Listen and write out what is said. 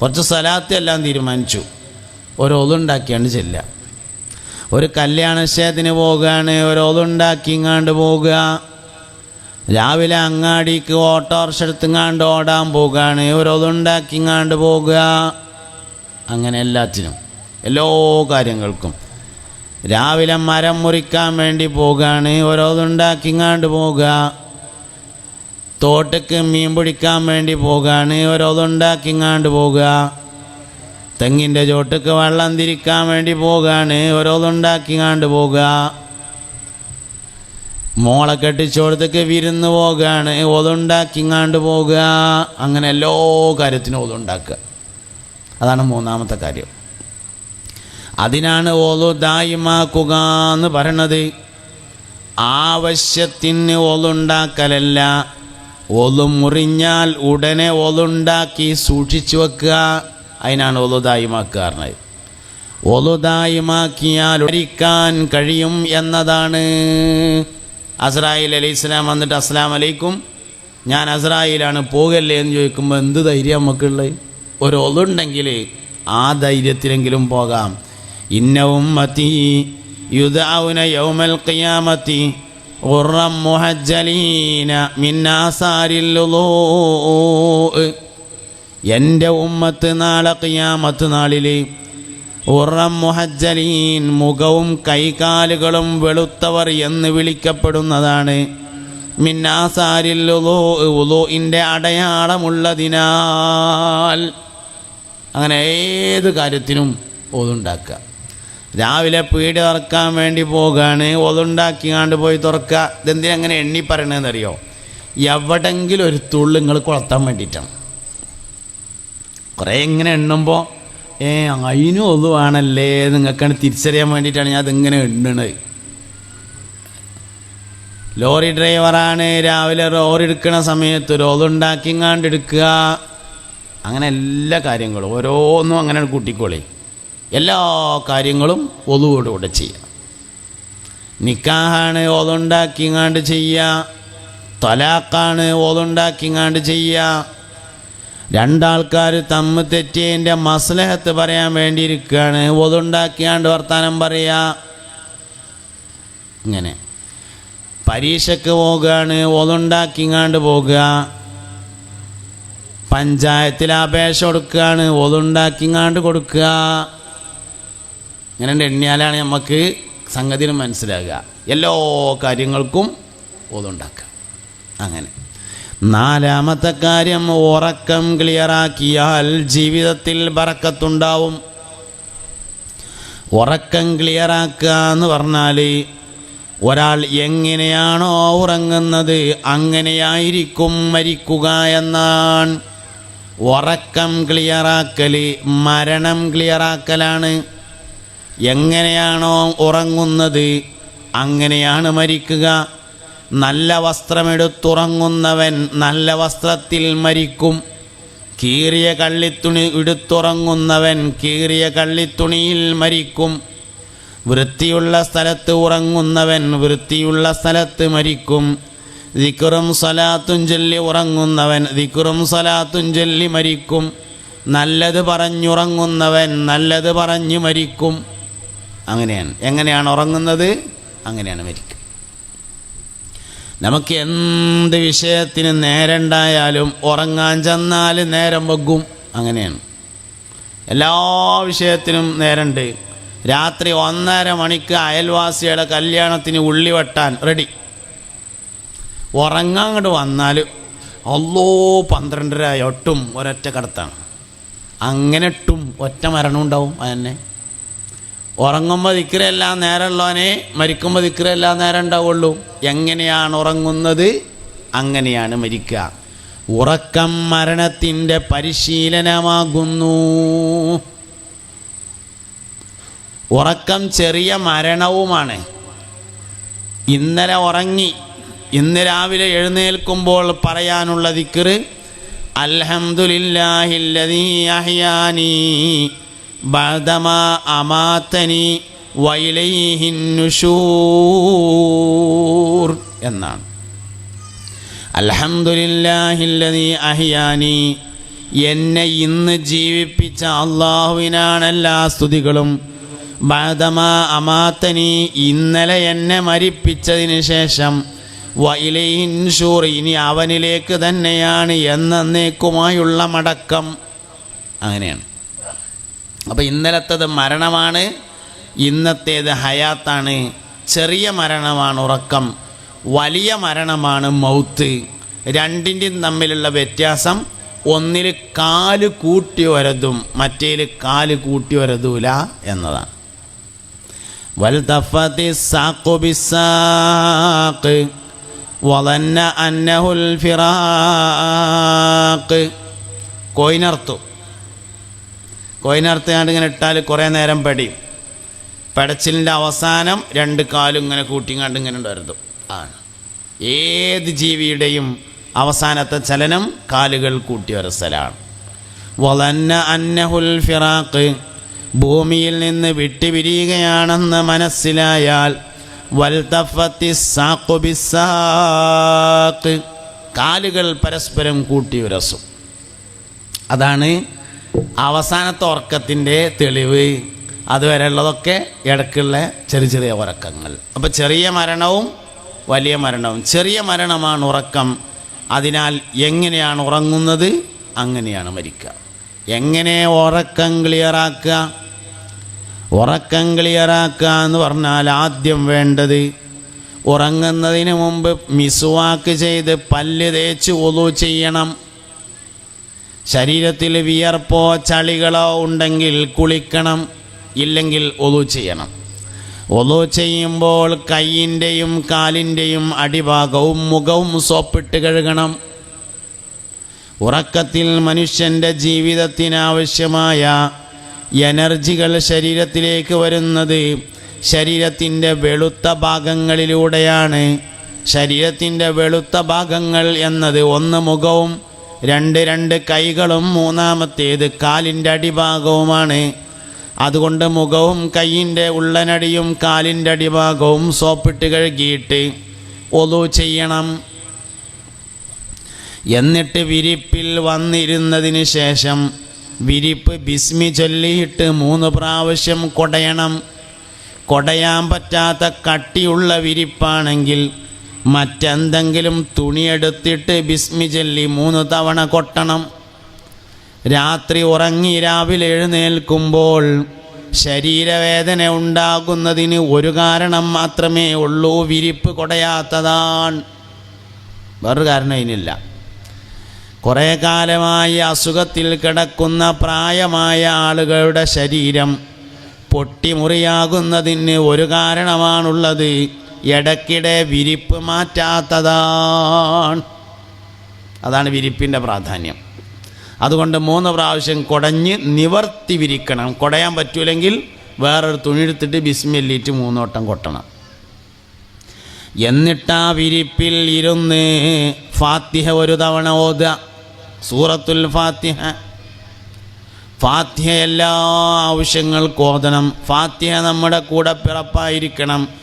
കുറച്ച് സ്ഥലത്തെ എല്ലാം തീരുമാനിച്ചു. ഒരു ഒതുണ്ടാക്കിയാണ്ട് ചെല്ലുക ഒരു കല്യാണശയത്തിന് പോകുകയാണ് ഒരു ഒതുണ്ടാക്കി ഇങ്ങാണ്ട് പോകുക രാവിലെ അങ്ങാടിക്ക് ഓട്ടോറിക്ഷ എടുത്തുങ്ങാണ്ട് ഓടാൻ പോകുകയാണ് ഒരു ഒതുണ്ടാക്കി ഇങ്ങാണ്ട് പോകുക അങ്ങനെ എല്ലാത്തിനും എല്ലാ കാര്യങ്ങൾക്കും. രാവിലെ മരം മുറിക്കാൻ വേണ്ടി പോകുകയാണ് ഓരോന്നുണ്ടാക്കി ഇങ്ങാണ്ട് പോകുക തോട്ടക്ക് മീൻ പിടിക്കാൻ വേണ്ടി പോകുകയാണ് ഓരോന്നുണ്ടാക്കി ഇങ്ങാണ്ട് പോകുക തെങ്ങിന്റെ ചോട്ടക്ക് വെള്ളം തിരിക്കാൻ വേണ്ടി പോകുകയാണ് ഓരോന്നുണ്ടാക്കി ഇങ്ങാണ്ട് പോകുക മോളെ കെട്ടിച്ചോടത്തേക്ക് വിരുന്ന് പോകുകയാണ് ഓതുണ്ടാക്കി ഇങ്ങാണ്ട് പോകുക അങ്ങനെ എല്ലാ കാര്യത്തിനും ഓതുണ്ടാക്കുക അതാണ് മൂന്നാമത്തെ കാര്യം. അതിനാണ് ഓലു ദായിമാക്കുക എന്ന് പറയണത്. ആവശ്യത്തിന് ഒലുണ്ടാക്കലല്ല ഒലു മുറിഞ്ഞാൽ ഉടനെ ഒലുണ്ടാക്കി സൂക്ഷിച്ചു വെക്കുക. അതിനാണ് ഒലു ദായിമാക്കുക പറഞ്ഞത്. ഒലു ദായിമാക്കിയാൽ ഒരിക്കാൻ കഴിയും എന്നതാണ്. അസ്രായിൽ അലി ഇസ്ലാം വന്നിട്ട് അസ്ലാം അലൈക്കും. ഞാൻ അസ്രായിലാണ് പോകല്ലേ? എന്ന് ചോദിക്കുമ്പോൾ എന്ത് ധൈര്യം നമുക്കുള്ളത് ഒരു ഒലുണ്ടെങ്കിൽ ആ ധൈര്യത്തിലെങ്കിലും പോകാം. ഇന്നവും മത്തി യുദാവുന യൗമൽ ഖിയാമത്തി. ഉറം മുഹജ്ജലീന മിന്നാസാരിൽ എന്റെ ഉമ്മത്ത് നാളെ ഖിയാമത്ത് നാളിൽ ഉറം മുഹജ്ജലീൻ മുഖവും കൈകാലുകളും വെളുത്തവർ എന്ന് വിളിക്കപ്പെടുന്നതാണ്. മിന്നാസാരിൽ ഉലോഇന്റെ അടയാളമുള്ളതിനാൽ അങ്ങനെ ഏത് കാര്യത്തിനും ഒതുണ്ടാക്കുക. രാവിലെ പീടി തുറക്കാൻ വേണ്ടി പോകുകയാണ് ഒതുണ്ടാക്കിയാണ്ട് പോയി തുറക്കുക. ഇതെന്തിനാ അങ്ങനെ എണ്ണി പറയണതെന്നറിയോ? എവിടെങ്കിലും ഒരു തുള്ളി നിങ്ങൾ കൊളത്താൻ വേണ്ടിയിട്ടാണ്. കുറേ ഇങ്ങനെ എണ്ണുമ്പോൾ ഏ അതിനും ഒതുവാണല്ലേ നിങ്ങൾക്കാണ് തിരിച്ചറിയാൻ വേണ്ടിയിട്ടാണ് ഞാൻ അതിങ്ങനെ എണ്ണണത്. ലോറി ഡ്രൈവറാണ് രാവിലെ ലോറി എടുക്കുന്ന സമയത്ത് ഒരു ഒതുണ്ടാക്കിങ്ങാണ്ട് എടുക്കുക. അങ്ങനെ എല്ലാ കാര്യങ്ങളും. ഓരോന്നും അങ്ങനെ കൂട്ടിക്കോളി. എല്ലാ കാര്യങ്ങളും ഒതുവോടുകൂടെ ചെയ്യുക നിക്കാഹാണ് ഓതുണ്ടാക്കിങ്ങാണ്ട് ചെയ്യുക തലാക്കാണ് ഓതുണ്ടാക്കിങ്ങാണ്ട് ചെയ്യുക രണ്ടാൾക്കാർ തമ്മ് തെറ്റിയതിന്റെ മസ്ലഹത്ത് പറയാൻ വേണ്ടിയിരിക്കുകയാണ് ഒതുണ്ടാക്കിയാണ്ട് വർത്താനം പറയുക ഇങ്ങനെ പരീക്ഷയ്ക്ക് പോകുകയാണ് ഒതുണ്ടാക്കിങ്ങാണ്ട് പോകുക പഞ്ചായത്തിൽ അപേക്ഷ കൊടുക്കുകയാണ് ഒതുണ്ടാക്കിങ്ങാണ്ട് കൊടുക്കുക. ഇങ്ങനെ എണ്ണിയാലാണ് നമുക്ക് സംഗതിന് മനസ്സിലാകുക. എല്ലാ കാര്യങ്ങൾക്കും ഓതുണ്ടാക്കുക. അങ്ങനെ. നാലാമത്തെ കാര്യം ഉറക്കം ക്ലിയറാക്കിയാൽ ജീവിതത്തിൽ ബറക്കത്തുണ്ടാവും. ഉറക്കം ക്ലിയറാക്കുക എന്ന് പറഞ്ഞാൽ ഒരാൾ എങ്ങനെയാണോ ഉറങ്ങുന്നത് അങ്ങനെയായിരിക്കും മരിക്കുക എന്നാണ്. ഉറക്കം ക്ലിയറാക്കൽ മരണം ക്ലിയറാക്കലാണ് എങ്ങനെയാണോ ഉറങ്ങുന്നത് അങ്ങനെയാണ് മരിക്കുക. നല്ല വസ്ത്രമെടുത്തുറങ്ങുന്നവൻ നല്ല വസ്ത്രത്തിൽ മരിക്കും. കീറിയ കള്ളിത്തുണി എടുത്തുറങ്ങുന്നവൻ കീറിയ കള്ളിത്തുണിയിൽ മരിക്കും. വൃത്തിയുള്ള സ്ഥലത്ത് ഉറങ്ങുന്നവൻ വൃത്തിയുള്ള സ്ഥലത്ത് മരിക്കും. ദിക്കുറും സലാത്തും ചൊല്ലി ഉറങ്ങുന്നവൻ ദിക്കുറും സലാത്തും ചൊല്ലി മരിക്കും. നല്ലത് പറഞ്ഞുറങ്ങുന്നവൻ നല്ലത് പറഞ്ഞു മരിക്കും. അങ്ങനെയാണ്. എങ്ങനെയാണ് ഉറങ്ങുന്നത്? അങ്ങനെയാണ് മരിക്കുക. നമുക്ക് എന്ത് വിഷയത്തിന് നേരണ്ടായാലും ഉറങ്ങാൻ ചെന്നാൽ നേരം വെക്കും അങ്ങനെയാണ്. എല്ലാ വിഷയത്തിനും നേരമുണ്ട് രാത്രി ഒന്നര മണിക്ക് അയൽവാസിയുടെ കല്യാണത്തിന് ഉള്ളി വെട്ടാൻ റെഡി ഉറങ്ങാൻ അങ്ങോട്ട് വന്നാൽ അല്ലോ പന്ത്രണ്ടര ഒട്ടും ഒരൊറ്റ കടത്താണ്. അങ്ങനെ ഇട്ടും ഒറ്റ മരണം ഉണ്ടാവും. അതന്നെ. ഉറങ്ങുമ്പോൾ ദിക്കറെല്ലാം നേരമുള്ളവനെ മരിക്കുമ്പോൾ ദിക്കറെല്ലാം നേരം ഉണ്ടാവുള്ളൂ. എങ്ങനെയാണ് ഉറങ്ങുന്നത്? അങ്ങനെയാണ് മരിക്കുക. ഉറക്കം മരണത്തിന്റെ പരിശീലനമാകുന്നു. ഉറക്കം ചെറിയ മരണവുമാണ്. ഇന്നലെ ഉറങ്ങി ഇന്ന് രാവിലെ എഴുന്നേൽക്കുമ്പോൾ പറയാനുള്ള ദിക്കറ് അൽഹംദുലില്ലാഹില്ലദീ ബഅദമാ അമാതനി വൈലൈഹിൻ നുശൂർ എന്നാണ്. അൽഹംദുലില്ലാഹില്ലദീ അഹിയാനി എന്നെ ഇന്ന് ജീവിപ്പിച്ച അള്ളാഹുവിനാണെല്ലാ സ്തുതികളും. ബാദമാ അമാത്തനി ഇന്നലെ എന്നെ മരിപ്പിച്ചതിന് ശേഷം വൈലയിൻഷൂർ ഇനി അവനിലേക്ക് തന്നെയാണ് എന്നേക്കുമായുള്ള മടക്കം. അങ്ങനെയാണ്. അപ്പോൾ ഇന്നലത്തത് മരണമാണ് ഇന്നത്തേത് ഹയാത്താണ് ചെറിയ മരണമാണ് ഉറക്കം വലിയ മരണമാണ് മൗത്ത് രണ്ടിൻ്റെയും തമ്മിലുള്ള വ്യത്യാസം ഒന്നിൽ കാല് കൂട്ടി വരതും മറ്റേൽ കാല് കൂട്ടി വരതൂല എന്നതാണ് والتفت الساق بالساق وظن أنه الفراق കോയിനർത്തു കോയിനർത്തുകാണ്ട് ഇങ്ങനെ ഇട്ടാൽ കുറേ നേരം പടിയും പടച്ചിലിന്റെ അവസാനം രണ്ട് കാലും ഇങ്ങനെ കൂട്ടിങ്ങാണ്ട് ഇങ്ങനെ ഉണ്ടായിരുന്നു. ആണ്. ഏത് ജീവിയുടെയും അവസാനത്തെ ചലനം കാലുകൾ കൂട്ടി വരസലാണ് വലന്ന അന്നഹുൽ ഫിറാഖ് ഭൂമിയിൽ നിന്ന് വിട്ടുപിരിയുകയാണെന്ന് മനസ്സിലായാൽ കാലുകൾ പരസ്പരം കൂട്ടി ഉരസും. അതാണ് അവസാനത്തെ ഉറക്കത്തിന്റെ തെളിവ് അതുവരെയുള്ളതൊക്കെ ഇടയ്ക്കുള്ള ചെറിയ ചെറിയ ഉറക്കങ്ങൾ. അപ്പോൾ ചെറിയ മരണവും വലിയ മരണവും. ചെറിയ മരണമാണ് ഉറക്കം. അതിനാൽ എങ്ങനെയാണ് ഉറങ്ങുന്നത്? അങ്ങനെയാണ് മരിക്കുക. എങ്ങനെ ഉറക്കം ക്ലിയറാക്കുക? ഉറക്കം ക്ലിയറാക്കുക എന്ന് പറഞ്ഞാൽ ആദ്യം വേണ്ടത് ഉറങ്ങുന്നതിന് മുമ്പ് മിസ്വാക്ക് ചെയ്ത് പല്ല് തേച്ച് ഒതു ചെയ്യണം. ശരീരത്തിൽ വിയർപ്പോ ചളികളോ ഉണ്ടെങ്കിൽ കുളിക്കണം ഇല്ലെങ്കിൽ ഒതു ചെയ്യണം. ഒതു ചെയ്യുമ്പോൾ കൈയിന്റെയും കാലിന്റെയും അടിഭാഗവും മുഖവും സോപ്പിട്ട് കഴുകണം. ഉറക്കത്തിൽ മനുഷ്യന്റെ ജീവിതത്തിനാവശ്യമായ എനർജികൾ ശരീരത്തിലേക്ക് വരുന്നത് ശരീരത്തിന്റെ വെളുത്ത ഭാഗങ്ങളിലൂടെയാണ്. ശരീരത്തിന്റെ വെളുത്ത ഭാഗങ്ങൾ എന്നത് ഒന്ന് മുഖവും രണ്ട് രണ്ട് കൈകളും മൂന്നാമത്തേത് കാലിന്റെ അടിഭാഗവുമാണ്. അതുകൊണ്ട് മുഖവും കൈയിന്റെ ഉള്ളനടിയും കാലിന്റെ അടിഭാഗവും സോപ്പിട്ട് കഴുകിയിട്ട് ഒതു ചെയ്യണം. എന്നിട്ട് വിരിപ്പിൽ വന്നിരുന്നതിന് ശേഷം വിരിപ്പ് ബിസ്മി ചൊല്ലിയിട്ട് മൂന്ന് പ്രാവശ്യം കൊടയണം. കൊടയാൻ പറ്റാത്ത കട്ടിയുള്ള വിരിപ്പാണെങ്കിൽ മറ്റെന്തെങ്കിലും തുണിയെടുത്തിട്ട് ബിസ്മി ചൊല്ലി മൂന്ന് തവണ കൊട്ടണം. രാത്രി ഉറങ്ങി രാവിലെ എഴുന്നേൽക്കുമ്പോൾ ശരീരവേദന ഉണ്ടാകുന്നതിന് ഒരു കാരണം മാത്രമേ ഉള്ളൂ വിരിപ്പ് കൊടയാത്തതാണ്. വേറൊരു കാരണം ഇതിനില്ല കുറേ കാലമായി അസുഖത്തിൽ കിടക്കുന്ന പ്രായമായ ആളുകളുടെ ശരീരം പൊട്ടിമുറിയാകുന്നതിന് ഒരു കാരണമാണുള്ളത്. ഇടയ്ക്കിടെ വിരിപ്പ് മാറ്റാത്തതാണ്. അതാണ് വിരിപ്പിന്റെ പ്രാധാന്യം. അതുകൊണ്ട് മൂന്ന് പ്രാവശ്യം കുടഞ്ഞ് നിവർത്തി വിരിക്കണം. കുടയാൻ പറ്റൂലെങ്കിൽ വേറൊരു തുണിയെടുത്തിട്ട് ബിസ്മില്ലിറ്റ് മൂന്നോട്ടം കൊട്ടണം. എന്നിട്ടാ വിരിപ്പിൽ ഇരുന്ന് ഫാത്തിഹ ഒരു തവണ ഓത. സൂറത്തുൽ ഫാത്തിഹ. ഫാത്തിഹ എല്ലാ ആവശ്യങ്ങൾക്കും ഓതണം. ഫാത്തിഹ നമ്മുടെ കൂടെ പിറപ്പായിരിക്കണം.